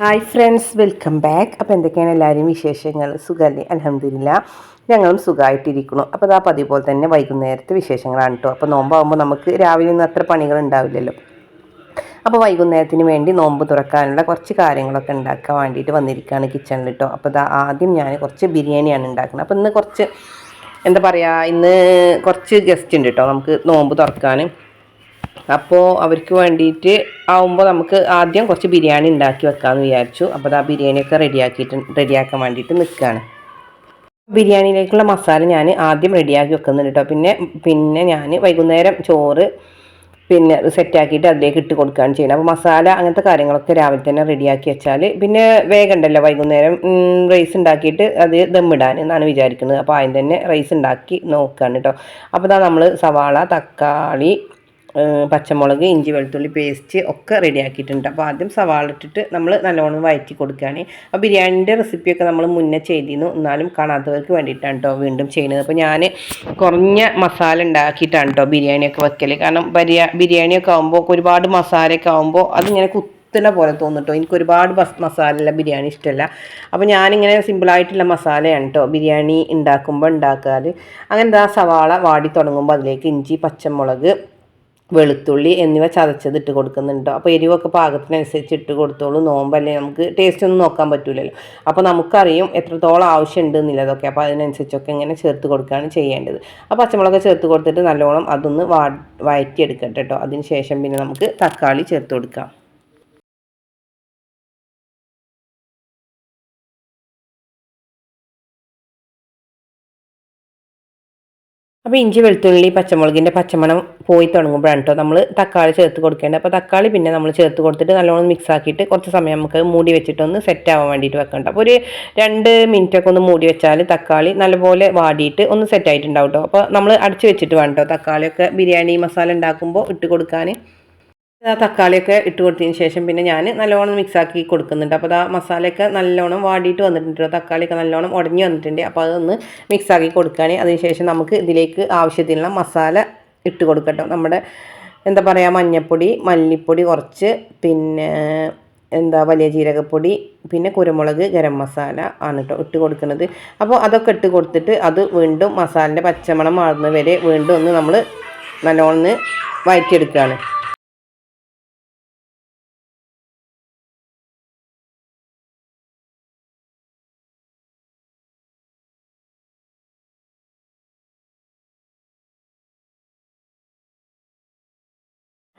Hi friends welcome back അപ്പോൾ എന്തൊക്കെയാണ് എല്ലാവരും വിശേഷങ്ങൾ? സുഖമല്ലേ അലഹമില്ല ഞങ്ങളും സുഖമായിട്ടിരിക്കുന്നു അപ്പോൾ അതാ പതിവ് പോലെ തന്നെ വൈകുന്നേരത്തെ വിശേഷങ്ങളാണ് കേട്ടോ അപ്പോൾ നോമ്പാകുമ്പോൾ നമുക്ക് രാവിലെ ഒന്നും അത്ര പണികൾ ഉണ്ടാവില്ലല്ലോ അപ്പോൾ വൈകുന്നേരത്തിന് വേണ്ടി നോമ്പ് തുറക്കാനുള്ള കുറച്ച് കാര്യങ്ങളൊക്കെ ഉണ്ടാക്കാൻ വേണ്ടിയിട്ട് വന്നിരിക്കുകയാണ് കിച്ചണിൽ കേട്ടോ അപ്പോൾ ആദ്യം ഞാൻ കുറച്ച് ബിരിയാണിയാണ് ഉണ്ടാക്കുന്നത്. അപ്പോൾ ഇന്ന് കുറച്ച് എന്താ പറയുക ഇന്ന് കുറച്ച് ഗസ്റ്റ് ഉണ്ട് കേട്ടോ നമുക്ക് നോമ്പ് തുറക്കാൻ അപ്പോൾ അവർക്ക് വേണ്ടിയിട്ട് ആവുമ്പോൾ നമുക്ക് ആദ്യം കുറച്ച് ബിരിയാണി ഉണ്ടാക്കി വെക്കാമെന്ന് വിചാരിച്ചു. അപ്പോൾ ആ ബിരിയാണിയൊക്കെ റെഡിയാക്കിയിട്ട് റെഡിയാക്കാൻ വേണ്ടിയിട്ട് നിൽക്കുകയാണ് ബിരിയാണിയിലേക്കുള്ള മസാല ഞാൻ ആദ്യം റെഡിയാക്കി വെക്കുന്നുണ്ട് കേട്ടോ പിന്നെ പിന്നെ ഞാൻ വൈകുന്നേരം ചോറ് പിന്നെ സെറ്റാക്കിയിട്ട് അതിലേക്ക് ഇട്ട് കൊടുക്കുകയാണ് ചെയ്യുന്നത്. അപ്പോൾ മസാല അങ്ങനത്തെ കാര്യങ്ങളൊക്കെ രാവിലെ തന്നെ റെഡിയാക്കി വെച്ചാൽ പിന്നെ വേഗം ഉണ്ടല്ലോ വൈകുന്നേരം റൈസ് ഉണ്ടാക്കിയിട്ട് അത് ദമ്മിടാൻ എന്നാണ് വിചാരിക്കുന്നത്. അപ്പോൾ ആദ്യം തന്നെ റൈസ് ഉണ്ടാക്കി നോക്കുകയാണ് കേട്ടോ അപ്പോൾ നമ്മൾ സവാള തക്കാളി പച്ചമുളക് ഇഞ്ചി വെളുത്തുള്ളി പേസ്റ്റ് ഒക്കെ റെഡിയാക്കിയിട്ടുണ്ട്. അപ്പോൾ ആദ്യം സവാള ഇട്ടിട്ട് നമ്മൾ നല്ലോണം വയറ്റി കൊടുക്കുകയാണ്. അപ്പോൾ ബിരിയാണിന്റെ റെസിപ്പിയൊക്കെ നമ്മൾ മുന്നേ ചെയ്തിരുന്നു. എന്നാലും കാണാത്തവർക്ക് വേണ്ടിയിട്ടാണ് കേട്ടോ വീണ്ടും ചെയ്യുന്നത്. അപ്പോൾ ഞാൻ കുറഞ്ഞ മസാല ഉണ്ടാക്കിയിട്ടാണ് കേട്ടോ ബിരിയാണിയൊക്കെ വെക്കൽ കാരണം ബിരിയാ ബിരിയാണിയൊക്കെ ആകുമ്പോൾ ഒരുപാട് മസാലയൊക്കെ ആകുമ്പോൾ അതിങ്ങനെ കുത്തുന്ന പോലെ തോന്നിട്ടോ എനിക്ക് ഒരുപാട് മസാല ബിരിയാണി ഇഷ്ടമല്ല അപ്പോൾ ഞാനിങ്ങനെ സിമ്പിളായിട്ടുള്ള മസാലയാണ് കേട്ടോ ബിരിയാണി ഉണ്ടാക്കുമ്പോൾ ഉണ്ടാക്കാറ്. അങ്ങനെ എന്താ സവാള വാടി തുടങ്ങുമ്പോൾ അതിലേക്ക് ഇഞ്ചി പച്ചമുളക് വെളുത്തുള്ളി എന്നിവ ചതച്ചത് ഇട്ട് കൊടുക്കുന്നുണ്ടോ. അപ്പോൾ എരിവൊക്കെ പാകത്തിനനുസരിച്ച് ഇട്ട് കൊടുത്തോളൂ. നോമ്പല്ലേ നമുക്ക് ടേസ്റ്റ് ഒന്നും നോക്കാൻ പറ്റില്ലല്ലോ അപ്പോൾ നമുക്കറിയും എത്രത്തോളം ആവശ്യമുണ്ട് എന്നുള്ളതൊക്കെ. അപ്പോൾ അതിനനുസരിച്ചൊക്കെ ഇങ്ങനെ ചേർത്ത് കൊടുക്കുകയാണ് ചെയ്യേണ്ടത്. അപ്പോൾ പച്ചമുളക് ചേർത്ത് കൊടുത്തിട്ട് നല്ലോണം അതൊന്ന് വാ വഴറ്റിയെടുക്കട്ടെ കേട്ടോ അതിന് ശേഷം പിന്നെ നമുക്ക് തക്കാളി ചേർത്ത് കൊടുക്കാം. അപ്പോൾ ഇഞ്ചി വെളുത്തുള്ളി പച്ചമുളകിന്റെ പച്ചമണം പോയി തുടങ്ങുമ്പോഴാണ് കേട്ടോ നമ്മൾ തക്കാളി ചേർത്ത് കൊടുക്കേണ്ടത്. അപ്പോൾ തക്കാളി പിന്നെ നമ്മൾ ചേർത്ത് കൊടുത്തിട്ട് നല്ലോണം മിക്സ് ആക്കിയിട്ട് കുറച്ച് സമയം നമുക്ക് മൂടി വെച്ചിട്ട് ഒന്ന് സെറ്റ് ആവാൻ വേണ്ടിയിട്ട് വെക്കണ്ട. അപ്പോൾ ഒരു രണ്ട് മിനിറ്റൊക്കെ ഒന്ന് മൂടി വെച്ചാൽ തക്കാളി നല്ലപോലെ വാടിയിട്ട് ഒന്ന് സെറ്റ് ആയിട്ടുണ്ടാവും കേട്ടോ അപ്പോൾ നമ്മൾ അടച്ച് വെച്ചിട്ട് വേണം കേട്ടോ തക്കാളിയൊക്കെ ബിരിയാണി മസാല ഉണ്ടാക്കുമ്പോൾ ഇട്ട് കൊടുക്കാൻ തക്കാളിയൊക്കെ ഇട്ട് കൊടുത്തതിന് ശേഷം പിന്നെ ഞാൻ നല്ലോണം മിക്സാക്കി കൊടുക്കുന്നുണ്ട്. അപ്പോൾ ആ മസാലയൊക്കെ നല്ലോണം വാടിയിട്ട് വന്നിട്ടുണ്ട്. തക്കാളിയൊക്കെ നല്ലോണം ഉടഞ്ഞു വന്നിട്ടുണ്ട്. അപ്പോൾ അതൊന്ന് മിക്സാക്കി കൊടുക്കുകയാണെങ്കിൽ അതിനുശേഷം നമുക്ക് ഇതിലേക്ക് ആവശ്യത്തിനുള്ള മസാല ഇട്ട് കൊടുക്കട്ടോ. നമ്മുടെ എന്താ പറയുക മഞ്ഞൾപ്പൊടി മല്ലിപ്പൊടി കുറച്ച് പിന്നെ എന്താ വലിയ ജീരകപ്പൊടി പിന്നെ കുരുമുളക് ഗരം മസാല ആണ് കേട്ടോ ഇട്ട് കൊടുക്കുന്നത്. അപ്പോൾ അതൊക്കെ ഇട്ട് കൊടുത്തിട്ട് അത് വീണ്ടും മസാലന്റെ പച്ചമണം മാറുന്നവരെ വീണ്ടും ഒന്ന് നമ്മൾ നല്ലോണം വഴറ്റിയെടുക്കുകയാണ്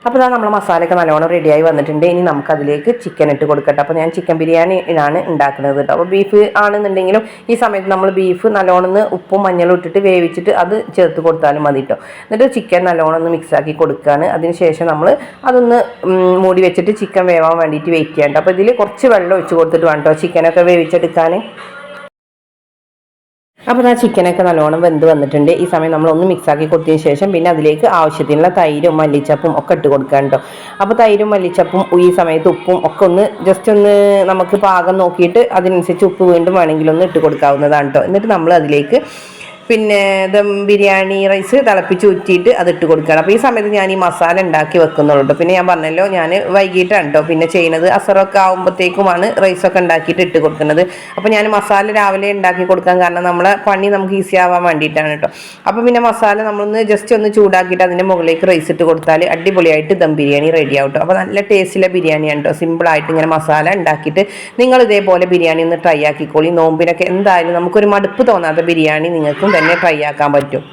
അപ്പോൾ ഇതാ നമ്മുടെ മസാലയൊക്കെ നല്ലോണം റെഡിയായി വന്നിട്ടുണ്ട്. ഇനി നമുക്കതിലേക്ക് ചിക്കൻ ഇട്ട് കൊടുക്കട്ടെ. അപ്പോൾ ഞാൻ ചിക്കൻ ബിരിയാണി ആണ് ഉണ്ടാക്കുന്നത് കേട്ടോ അപ്പോൾ ബീഫ് ആണെന്നുണ്ടെങ്കിലും ഈ സമയത്ത് നമ്മൾ ബീഫ് നല്ലോണം ഉപ്പും മഞ്ഞളും ഇട്ടിട്ട് വേവിച്ചിട്ട് അത് ചേർത്ത് കൊടുത്താലും മതി കേട്ടോ എന്നിട്ട് ചിക്കൻ നല്ലോണം ഒന്ന് മിക്സാക്കി കൊടുക്കുകയാണ് അതിനുശേഷം നമ്മൾ അതൊന്ന് മൂടി വെച്ചിട്ട് ചിക്കൻ വേവാൻ വേണ്ടിയിട്ട് വെയിറ്റ് ചെയ്യേണ്ട അപ്പോൾ ഇതിൽ കുറച്ച് വെള്ളം ഒഴിച്ച് കൊടുത്തിട്ട് വേണം കേട്ടോ ചിക്കനൊക്കെ വേവിച്ചെടുക്കാൻ അപ്പോൾ ആ ചിക്കനൊക്കെ നല്ലോണം വെന്ത് വന്നിട്ടുണ്ട്. ഈ സമയം നമ്മൾ ഒന്ന് മിക്സാക്കി കൊടുത്തതിന് ശേഷം പിന്നെ അതിലേക്ക് ആവശ്യത്തിനുള്ള തൈരും മല്ലിച്ചപ്പും ഒക്കെ ഇട്ട് കൊടുക്കാൻ കേട്ടോ അപ്പോൾ തൈരും മല്ലിച്ചപ്പും ഈ സമയത്ത് ഉപ്പും ഒക്കെ ഒന്ന് ജസ്റ്റ് ഒന്ന് നമുക്ക് പാകം നോക്കിയിട്ട് അതിനനുസരിച്ച് ഉപ്പ് വീണ്ടും വേണമെങ്കിൽ ഒന്ന് ഇട്ട് കൊടുക്കാവുന്നതാണ് കേട്ടോ എന്നിട്ട് നമ്മൾ അതിലേക്ക് പിന്നെ ദം ബിരിയാണി റൈസ് തിളപ്പിച്ച് ഊറ്റിയിട്ട് അത് ഇട്ട് കൊടുക്കുകയാണ്. അപ്പോൾ ഈ സമയത്ത് ഞാൻ ഈ മസാല ഉണ്ടാക്കി വെക്കുന്നുള്ളൂ പിന്നെ ഞാൻ പറഞ്ഞല്ലോ ഞാൻ വൈകിട്ടാണ് കേട്ടോ പിന്നെ ചെയ്യുന്നത് അസറൊക്കെ ആകുമ്പോഴത്തേക്കുമാണ് റൈസൊക്കെ ഉണ്ടാക്കിയിട്ട് ഇട്ട് കൊടുക്കുന്നത്. അപ്പോൾ ഞാൻ മസാല രാവിലെ ഉണ്ടാക്കി കൊടുക്കാൻ കാരണം നമ്മളെ പണി നമുക്ക് ഈസി ആവാൻ വേണ്ടിയിട്ടാണ് കേട്ടോ അപ്പോൾ പിന്നെ മസാല നമ്മളൊന്ന് ജസ്റ്റ് ഒന്ന് ചൂടാക്കിയിട്ട് അതിന്റെ മുകളിലേക്ക് റൈസ് ഇട്ട് കൊടുത്താൽ അടിപൊളിയായിട്ട് ദം ബിരിയാണി റെഡി ആവും കേട്ടോ അപ്പോൾ നല്ല ടേസ്റ്റിലെ ബിരിയാണിയാണ് കേട്ടോ സിമ്പിളായിട്ട് ഇങ്ങനെ മസാല ഉണ്ടാക്കിയിട്ട് നിങ്ങൾ ഇതേപോലെ ബിരിയാണി ഒന്ന് ട്രൈ ആക്കിക്കോളി. നോമ്പിനൊക്കെ എന്തായാലും നമുക്കൊരു മടുപ്പ് തോന്നാത്ത ബിരിയാണി നിങ്ങൾക്കും തന്നെ ഫ്രൈ ആക്കാൻ പറ്റും.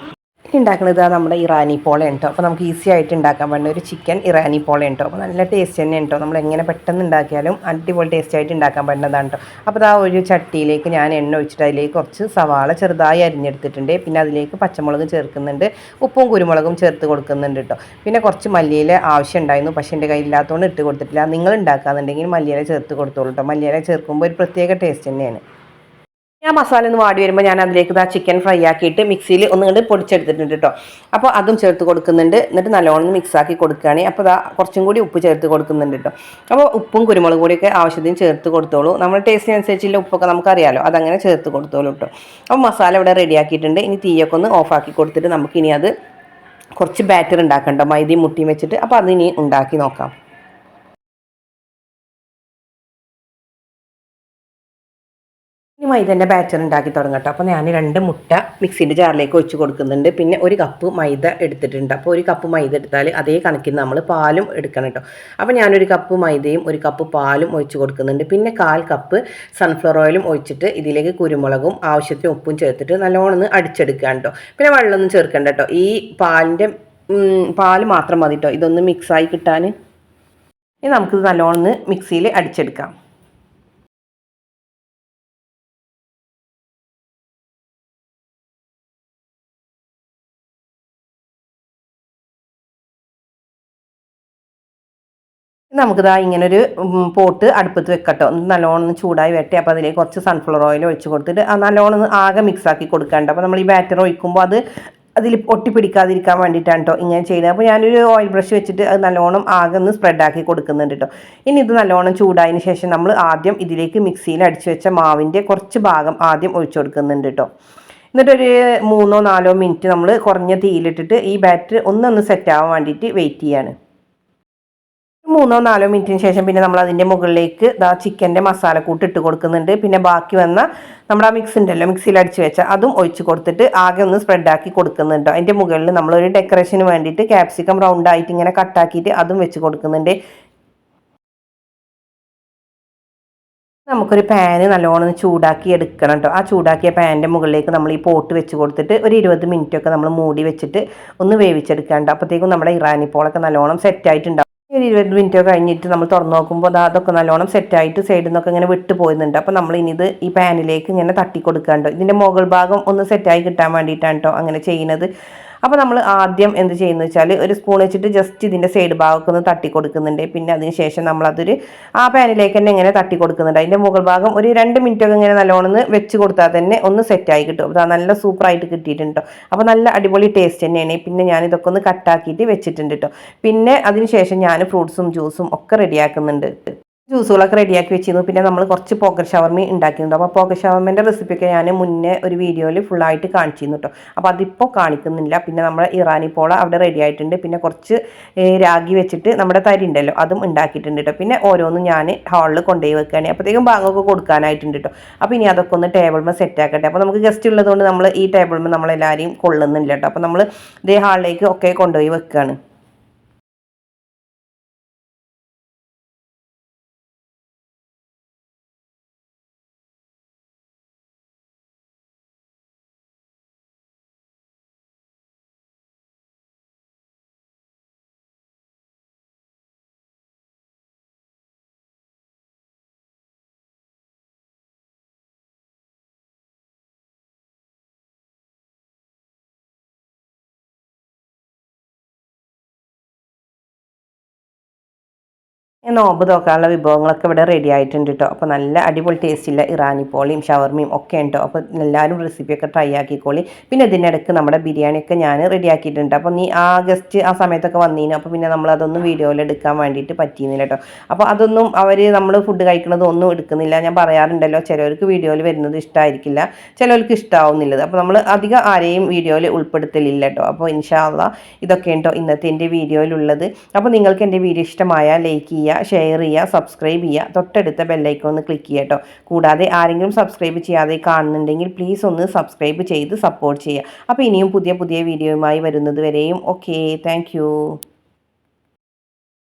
ഉണ്ടാക്കുന്നത് നമ്മുടെ ഇറാനി പോള ഉണ്ടോ അപ്പോൾ നമുക്ക് ഈസി ആയിട്ട് ഉണ്ടാക്കാൻ പറ്റുന്ന ഒരു ചിക്കൻ ഇറാനി പോള ഉണ്ടോ അപ്പോൾ നല്ല ടേസ്റ്റ് തന്നെ ഉണ്ടോ നമ്മൾ എങ്ങനെ പെട്ടെന്ന് ഉണ്ടാക്കിയാലും അടിപൊളി ടേസ്റ്റ് ആയിട്ട് ഉണ്ടാക്കാൻ പറ്റുന്നതാണ് കേട്ടോ അപ്പോൾ ആ ഒരു ചട്ടിയിലേക്ക് ഞാൻ എണ്ണ ഒഴിച്ചിട്ട് അതിലേക്ക് കുറച്ച് സവാള ചെറുതായി അരിഞ്ഞെടുത്തിട്ടുണ്ട്. പിന്നെ അതിലേക്ക് പച്ചമുളക് ചേർക്കുന്നുണ്ട്. ഉപ്പും കുരുമുളകും ചേർത്ത് കൊടുക്കുന്നുണ്ട് കേട്ടോ പിന്നെ കുറച്ച് മല്ലിയില ആവശ്യം ഉണ്ടായിരുന്നു. പക്ഷേ എന്റെ കയ്യിലില്ലാത്തതുകൊണ്ട് ഇട്ട് കൊടുത്തിട്ടില്ല. നിങ്ങൾ ഉണ്ടാക്കാന്നുണ്ടെങ്കിൽ മല്ലിയില ചേർത്ത് കൊടുത്തോളൂ കേട്ടോ മല്ലിയില ചേർക്കുമ്പോൾ ഒരു പ്രത്യേക ടേസ്റ്റ് തന്നെയാണ്. ഞാൻ മസാല ഒന്ന് വാടി വരുമ്പോൾ ഞാൻ അതിലേക്ക് ആ ചിക്കൻ ഫ്രൈ ആക്കിയിട്ട് മിക്സിയിൽ ഒന്ന് കണ്ട് പൊടിച്ചെടുത്തിട്ടുണ്ട് കേട്ടോ അപ്പോൾ അതും ചേർത്ത് കൊടുക്കുന്നുണ്ട്. എന്നിട്ട് നല്ലോണം മിക്സ് ആക്കി കൊടുക്കുകയാണ്. അപ്പോൾ അതാ കുറച്ചും കൂടി ഉപ്പ് ചേർത്ത് കൊടുക്കുന്നുണ്ട് കേട്ടോ അപ്പോൾ ഉപ്പും കുരുമുളക് പൊടിയൊക്കെ ആവശ്യത്തിന് ചേർത്ത് കൊടുത്തോളൂ. നമ്മുടെ ടേസ്റ്റിനനുസരിച്ചുള്ള ഉപ്പൊക്കെ നമുക്കറിയാലോ. അതങ്ങനെ ചേർത്ത് കൊടുത്തോളൂ കേട്ടോ അപ്പോൾ മസാല ഇവിടെ റെഡിയാക്കിയിട്ടുണ്ട് ഇനി തീയൊക്കെ ഒന്ന് ഓഫാക്കി കൊടുത്തിട്ട് നമുക്കിനി അത് കുറച്ച് ബാറ്റർ ഉണ്ടാക്കണ്ടോ മൈദയും മുട്ടിയും വെച്ചിട്ട്. അപ്പോൾ അതിനി ഉണ്ടാക്കി നോക്കാം. മൈദന്റെ ബാറ്റർ ഉണ്ടാക്കി തുടങ്ങട്ടോ അപ്പോൾ ഞാൻ രണ്ട് മുട്ട മിക്സിന്റെ ജാറിലേക്ക് ഒഴിച്ച് കൊടുക്കുന്നുണ്ട്. പിന്നെ ഒരു കപ്പ് മൈദ എടുത്തിട്ടുണ്ട്. അപ്പോൾ ഒരു കപ്പ് മൈദ എടുത്താൽ അതേ കണക്കിന് നമ്മൾ പാലും എടുക്കണം കേട്ടോ അപ്പോൾ ഞാനൊരു കപ്പ് മൈദയും ഒരു കപ്പ് പാലും ഒഴിച്ച് കൊടുക്കുന്നുണ്ട്. പിന്നെ കാൽ കപ്പ് സൺഫ്ലവർ ഓയിലും ഒഴിച്ചിട്ട് ഇതിലേക്ക് കുരുമുളകും ആവശ്യത്തിന് ഉപ്പും ചേർത്തിട്ട് നല്ലോണം ഒന്ന് അടിച്ചെടുക്കുക കേട്ടോ പിന്നെ വെള്ളമൊന്നും ചേർക്കണ്ട കേട്ടോ ഈ പാലിന്റെ പാൽ മാത്രം മതി കേട്ടോ ഇതൊന്ന് മിക്സായി കിട്ടാൻ ഇനി നമുക്കിത് നല്ലോണം മിക്സിയിൽ അടിച്ചെടുക്കാം. നമുക്കിതാ ഇങ്ങനൊരു പോട്ട് അടുപ്പത്ത് വെക്കട്ടോ. നല്ലോണം ചൂടായി വെട്ടി അപ്പോൾ അതിലേക്ക് കുറച്ച് സൺഫ്ലവർ ഓയിൽ ഒഴിച്ച് കൊടുത്തിട്ട് നല്ലോണം ആകെ മിക്സാക്കി കൊടുക്കാണ്ട്. അപ്പോൾ നമ്മൾ ഈ ബാറ്റർ ഒഴിക്കുമ്പോൾ അത് അതിൽ ഒട്ടി പിടിക്കാതിരിക്കാൻ വേണ്ടിയിട്ടാണ് കേട്ടോ ഇങ്ങനെ ചെയ്യുന്നത്. അപ്പോൾ ഞാനൊരു ഓയിൽ ബ്രഷ് വെച്ചിട്ട് അത് നല്ലോണം ആകെ ഒന്ന് സ്പ്രെഡാക്കി കൊടുക്കുന്നുണ്ട് കേട്ടോ ഇനി ഇത് നല്ലോണം ചൂടായതിന് ശേഷം നമ്മൾ ആദ്യം ഇതിലേക്ക് മിക്സിയിൽ അടിച്ചു വെച്ച മാവിന്റെ കുറച്ച് ഭാഗം ആദ്യം ഒഴിച്ചു കൊടുക്കുന്നുണ്ട് കേട്ടോ എന്നിട്ടൊരു മൂന്നോ നാലോ മിനിറ്റ് നമ്മൾ കുറഞ്ഞ തീയിലിട്ടിട്ട് ഈ ബാറ്റർ ഒന്നൊന്ന് സെറ്റ് ആവാൻ വേണ്ടിയിട്ട് വെയിറ്റ് ചെയ്യാണ്. മൂന്നോ നാലോ മിനിറ്റിന് ശേഷം പിന്നെ നമ്മൾ അതിന്റെ മുകളിലേക്ക് ഇതാ ചിക്കന്റെ മസാലക്കൂട്ട് ഇട്ട് കൊടുക്കുന്നുണ്ട്. പിന്നെ ബാക്കി വന്ന നമ്മുടെ ആ മിക്സ് ഉണ്ടല്ലോ മിക്സിയിൽ അടിച്ച് വെച്ച അതും ഒഴിച്ച് കൊടുത്തിട്ട് ആകെ ഒന്ന് സ്പ്രെഡാക്കി കൊടുക്കുന്നുണ്ട്. അതിന്റെ മുകളിൽ നമ്മളൊരു ഡെക്കറേഷന് വേണ്ടിയിട്ട് ക്യാപ്സിക്കം റൗണ്ടായിട്ട് ഇങ്ങനെ കട്ടാക്കിയിട്ട് അതും വെച്ച് കൊടുക്കുന്നുണ്ട്. നമുക്കൊരു പാന് നല്ലോണം ചൂടാക്കി എടുക്കണം കേട്ടോ ആ ചൂടാക്കിയ പാനിന്റെ മുകളിലേക്ക് നമ്മൾ ഈ പോട്ട് വെച്ച് കൊടുത്തിട്ട് ഒരു ഇരുപത് മിനിറ്റൊക്കെ നമ്മൾ മൂടി വെച്ചിട്ട് ഒന്ന് വേവിച്ചെടുക്കാണ്ട് അപ്പോഴത്തേക്കും നമ്മുടെ ഇറാനി പോളൊക്കെ നല്ലോണം സെറ്റായിട്ടുണ്ടാവും ഒരു ഇരുപത് മിനിറ്റ് കഴിഞ്ഞിട്ട് നമ്മൾ തുറന്നു നോക്കുമ്പോൾ അതൊക്കെ നല്ലോണം സെറ്റായിട്ട് സൈഡിൽ നിന്നൊക്കെ ഇങ്ങനെ വിട്ട് പോയിരുന്നുണ്ട് അപ്പോൾ നമ്മൾ ഇനി ഇത് ഈ പാനിലേക്ക് ഇങ്ങനെ തട്ടി കൊടുക്കാണ്ടോ ഇതിന്റെ മുകൾ ഭാഗം ഒന്ന് സെറ്റായി കിട്ടാൻ വേണ്ടിയിട്ടാണ് കേട്ടോ അങ്ങനെ ചെയ്യുന്നത്. അപ്പോൾ നമ്മൾ ആദ്യം എന്ത് ചെയ്യുന്നത് വെച്ചാൽ ഒരു സ്പൂൺ വെച്ചിട്ട് ജസ്റ്റ് ഇതിന്റെ സൈഡ് ഭാഗമൊക്കെ ഒന്ന് തട്ടി കൊടുക്കുന്നുണ്ട്. പിന്നെ അതിന് ശേഷം നമ്മളതൊരു ആ പാനിലേക്ക് തന്നെ ഇങ്ങനെ തട്ടി കൊടുക്കുന്നുണ്ട്. അതിന്റെ മുകൾ ഭാഗം ഒരു രണ്ട് മിനിറ്റൊക്കെ ഇങ്ങനെ നല്ലോണം വെച്ച് കൊടുത്താൽ തന്നെ ഒന്ന് സെറ്റായി കിട്ടും. അപ്പോൾ നല്ല സൂപ്പറായിട്ട് കിട്ടിയിട്ടുണ്ട് അപ്പോൾ നല്ല അടിപൊളി ടേസ്റ്റ് തന്നെയാണ്. പിന്നെ ഞാൻ ഇതൊക്കെ ഒന്ന് കട്ടാക്കിയിട്ട് വെച്ചിട്ടുണ്ട് കേട്ടോ പിന്നെ അതിന് ശേഷം ഞാൻ ഫ്രൂട്ട്സും ജ്യൂസും ഒക്കെ റെഡിയാക്കുന്നുണ്ട് ജ്യൂസുകളൊക്കെ റെഡിയാക്കി വെച്ചിരുന്നു. പിന്നെ നമ്മൾ കുറച്ച് പോക്കറ്റ് ഷവർമി ഉണ്ടാക്കിയിട്ടുണ്ട്. അപ്പോൾ പോക്കറ്റ് ഷവർമേന്റെ റെസിപ്പിയൊക്കെ ഞാൻ മുന്നേ ഒരു വീഡിയോയിൽ ഫുള്ളായിട്ട് കാണിച്ചിരുന്നു കേട്ടോ അപ്പോൾ അതിപ്പോൾ കാണിക്കുന്നില്ല. പിന്നെ നമ്മുടെ ഇറാനി പോള അവിടെ റെഡി ആയിട്ടുണ്ട്. പിന്നെ കുറച്ച് രാഗി വെച്ചിട്ട് നമ്മുടെ തരി ഉണ്ടല്ലോ അതും ഉണ്ടാക്കിയിട്ടുണ്ട് കേട്ടോ പിന്നെ ഓരോന്നും ഞാൻ ഹാളിൽ കൊണ്ടുപോയി വെക്കുകയാണ് അപ്പോഴത്തേക്കും ബാങ്ങൊക്കെ കൊടുക്കാനായിട്ടുണ്ട് കേട്ടോ അപ്പോൾ ഇനി അതൊക്കെ ഒന്ന് ടേബിൾമേ സെറ്റ് ആക്കട്ടെ. അപ്പോൾ നമുക്ക് ഗസ്റ്റ് ഉള്ളതുകൊണ്ട് നമ്മൾ ഈ ടേബിൾമേ നമ്മളെല്ലാവരെയും കൊള്ളുന്നില്ല കേട്ടോ അപ്പോൾ നമ്മൾ ഇതേ ഹാളിലേക്ക് ഒക്കെ കൊണ്ടുപോയി വെക്കുകയാണ് നോമ്പ് നോക്കാനുള്ള വിഭവങ്ങളൊക്കെ ഇവിടെ റെഡി ആയിട്ടുണ്ട് കേട്ടോ അപ്പോൾ നല്ല അടിപൊളി ടേസ്റ്റ് ടേസ്റ്റില്ല ഇറാനി പോളിയും ഷവർമയും ഒക്കെ ഉണ്ടോ അപ്പോൾ എല്ലാവരും റെസിപ്പിയൊക്കെ ട്രൈ ആക്കിക്കോളി. പിന്നെ ഇതിനിടയ്ക്ക് നമ്മുടെ ബിരിയാണിയൊക്കെ ഞാൻ റെഡി ആക്കിയിട്ടുണ്ട് അപ്പോൾ നീ ആഗസ്റ്റ് ഗസ്റ്റ് ആ സമയത്തൊക്കെ വന്നീനു. അപ്പോൾ പിന്നെ നമ്മൾ അതൊന്നും വീഡിയോയിൽ എടുക്കാൻ വേണ്ടിയിട്ട് പറ്റിയിരുന്നില്ല കേട്ടോ അപ്പോൾ അതൊന്നും അവർ നമ്മൾ ഫുഡ് കഴിക്കുന്നത് ഒന്നും എടുക്കുന്നില്ല. ഞാൻ പറയാറുണ്ടല്ലോ ചിലവർക്ക് വീഡിയോയിൽ വരുന്നത് ഇഷ്ടമായിരിക്കില്ല ചിലവർക്ക് ഇഷ്ടമാവുന്നില്ലത് അപ്പോൾ നമ്മൾ അധികം ആരെയും വീഡിയോയിൽ ഉൾപ്പെടുത്തലില്ല കേട്ടോ അപ്പോൾ ഇൻഷാല്ല ഇതൊക്കെ ഉണ്ടോ ഇന്നത്തെ എന്റെ വീഡിയോയിലുള്ളത് അപ്പോൾ നിങ്ങൾക്ക് എന്റെ വീഡിയോ ഇഷ്ടമായ ലൈക്ക് ചെയ്യുക. ഷെയർ ചെയ്യുക സബ്സ്ക്രൈബ് ചെയ്യുക. തൊട്ടടുത്ത ബെല്ലൈക്കൺ ഒന്ന് ക്ലിക്ക് ചെയ്യുക കേട്ടോ കൂടാതെ ആരെങ്കിലും സബ്സ്ക്രൈബ് ചെയ്യാതെ കാണുന്നുണ്ടെങ്കിൽ പ്ലീസ് ഒന്ന് സബ്സ്ക്രൈബ് ചെയ്ത് സപ്പോർട്ട് ചെയ്യുക. അപ്പോൾ ഇനിയും പുതിയ പുതിയ വീഡിയോയുമായി വരുന്നത് വരെയും. Okay thank